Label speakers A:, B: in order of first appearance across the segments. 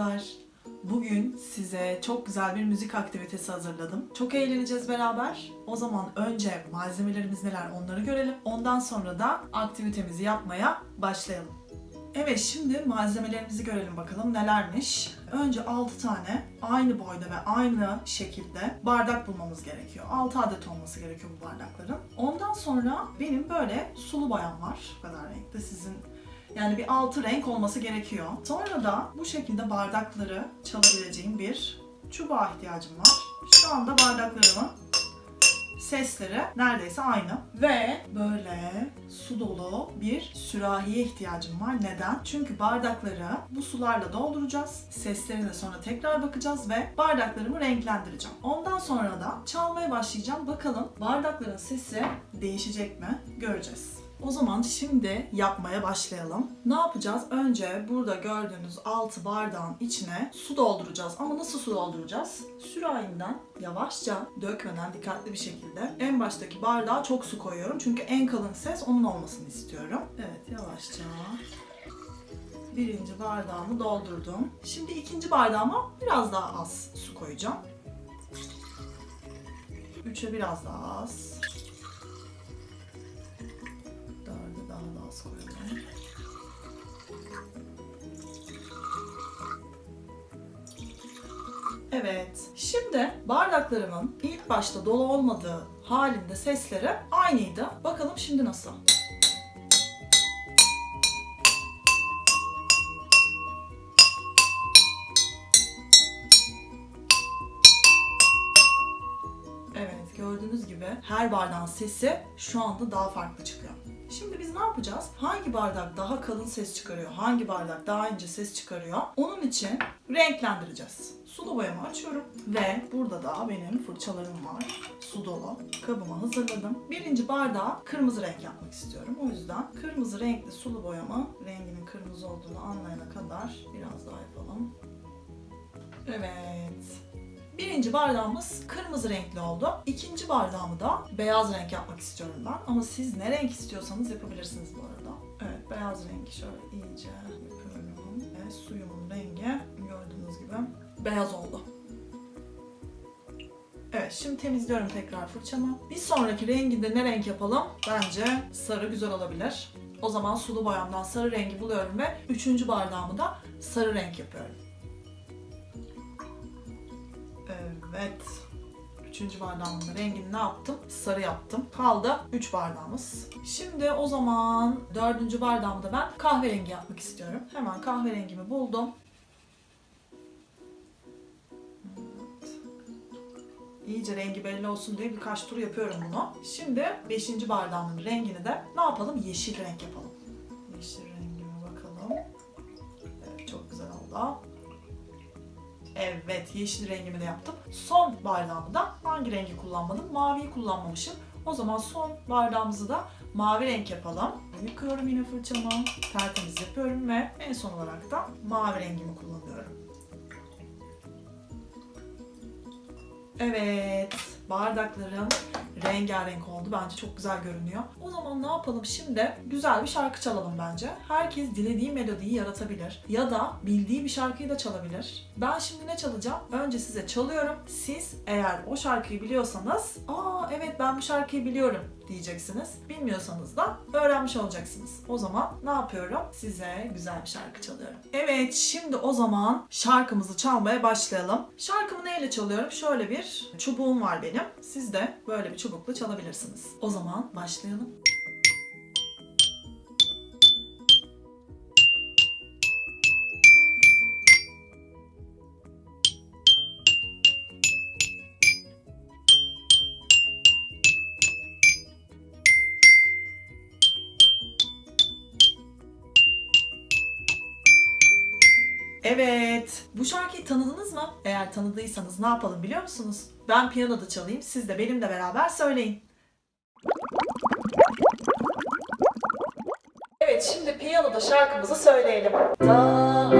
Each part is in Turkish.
A: çocuklar. Bugün size çok güzel bir müzik aktivitesi hazırladım. Çok eğleneceğiz beraber. O zaman önce malzemelerimiz neler onları görelim. Ondan sonra da aktivitemizi yapmaya başlayalım. Evet şimdi malzemelerimizi görelim bakalım nelermiş. Önce 6 tane aynı boyda ve aynı şekilde bardak bulmamız gerekiyor. 6 adet olması gerekiyor bu bardakların. Ondan sonra benim böyle sulu boyam var. Bu kadar renkte sizin yani bir altı renk olması gerekiyor. Sonra da bu şekilde bardakları çalabileceğim bir çubuğa ihtiyacım var. Şu anda bardaklarımın sesleri neredeyse aynı. Ve böyle su dolu bir sürahiye ihtiyacım var. Neden? Çünkü bardakları bu sularla dolduracağız. Seslerine sonra tekrar bakacağız ve bardaklarımı renklendireceğim. Ondan sonra da çalmaya başlayacağım. Bakalım bardakların sesi değişecek mi? Göreceğiz. O zaman şimdi yapmaya başlayalım. Ne yapacağız? Önce burada gördüğünüz 6 bardağın içine su dolduracağız. Ama nasıl su dolduracağız? Sürahinden yavaşça dökmeden dikkatli bir şekilde en baştaki bardağa çok su koyuyorum. Çünkü en kalın ses onun olmasını istiyorum. Evet yavaşça birinci bardağımı doldurdum. Şimdi ikinci bardağıma biraz daha az su koyacağım. Üçe biraz daha az. Evet. Şimdi bardaklarımın ilk başta dolu olmadığı halinde sesleri aynıydı. Bakalım şimdi nasıl? Evet gördüğünüz gibi her bardağın sesi şu anda daha farklı çıkıyor. Şimdi biz ne yapacağız? Hangi bardak daha kalın ses çıkarıyor, hangi bardak daha ince ses çıkarıyor? Onun için renklendireceğiz. Sulu boyamı açıyorum ve burada da benim fırçalarım var. Su dolu. Kabımı hazırladım. Birinci bardağı kırmızı renk yapmak istiyorum. O yüzden kırmızı renkli sulu boyamı renginin kırmızı olduğunu anlayana kadar biraz daha yapalım. Evet. Birinci bardağımız kırmızı renkli oldu. İkinci bardağımı da beyaz renk yapmak istiyorum ben. Ama siz ne renk istiyorsanız yapabilirsiniz bu arada. Evet beyaz rengi şöyle iyice yapıyorum. Ve suyumun rengi gördüğünüz gibi beyaz oldu. Evet şimdi temizliyorum tekrar fırçamı. Bir sonraki renginde ne renk yapalım? Bence sarı güzel olabilir. O zaman sulu boyamdan sarı rengi buluyorum ve üçüncü bardağımı da sarı renk yapıyorum. Evet. Üçüncü bardağımın rengini ne yaptım? Sarı yaptım. Kaldı 3 bardağımız. Şimdi o zaman dördüncü bardağımı da ben kahverengi yapmak istiyorum. Hemen kahverengimi buldum. İyice rengi belli olsun diye birkaç tur yapıyorum bunu. Şimdi beşinci bardağımın rengini de ne yapalım? Yeşil renk yapalım. Yeşil rengime bakalım. Evet çok güzel oldu. Evet, yeşil rengimi de yaptım. Son bardağımı da hangi rengi kullanmadım? Maviyi kullanmamışım. O zaman son bardağımızı da mavi renk yapalım. Yıkıyorum yine fırçamı. Tertemiz yapıyorum ve en son olarak da mavi rengimi kullanıyorum. Evet, bardaklarım rengarenk oldu. Bence çok güzel görünüyor. O zaman ne yapalım şimdi? Güzel bir şarkı çalalım bence. Herkes dilediği melodiyi yaratabilir. Ya da bildiği bir şarkıyı da çalabilir. Ben şimdi ne çalacağım? Önce size çalıyorum. Siz eğer o şarkıyı biliyorsanız, aa evet ben bu şarkıyı biliyorum diyeceksiniz. Bilmiyorsanız da öğrenmiş olacaksınız. O zaman ne yapıyorum? Size güzel bir şarkı çalıyorum. Evet şimdi o zaman şarkımızı çalmaya başlayalım. Şarkımı neyle çalıyorum? Şöyle bir çubuğum var benim. Siz de böyle bir çubukla çalabilirsiniz. O zaman başlayalım. Evet. Bu şarkıyı tanıdınız mı? Eğer tanıdıysanız ne yapalım biliyor musunuz? Ben piyanoda çalayım, siz de benimle beraber söyleyin. Evet, şimdi piyanoda şarkımızı söyleyelim. Daha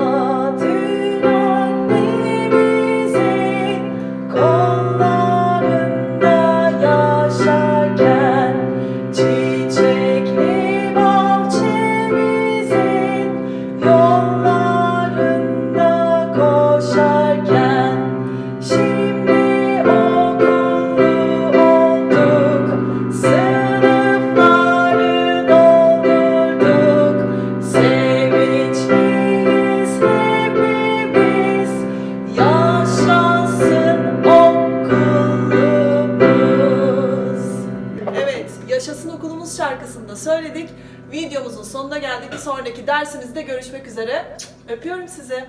A: şarkısını da söyledik. Videomuzun sonuna geldik. Bir sonraki dersimizde görüşmek üzere. Öpüyorum sizi.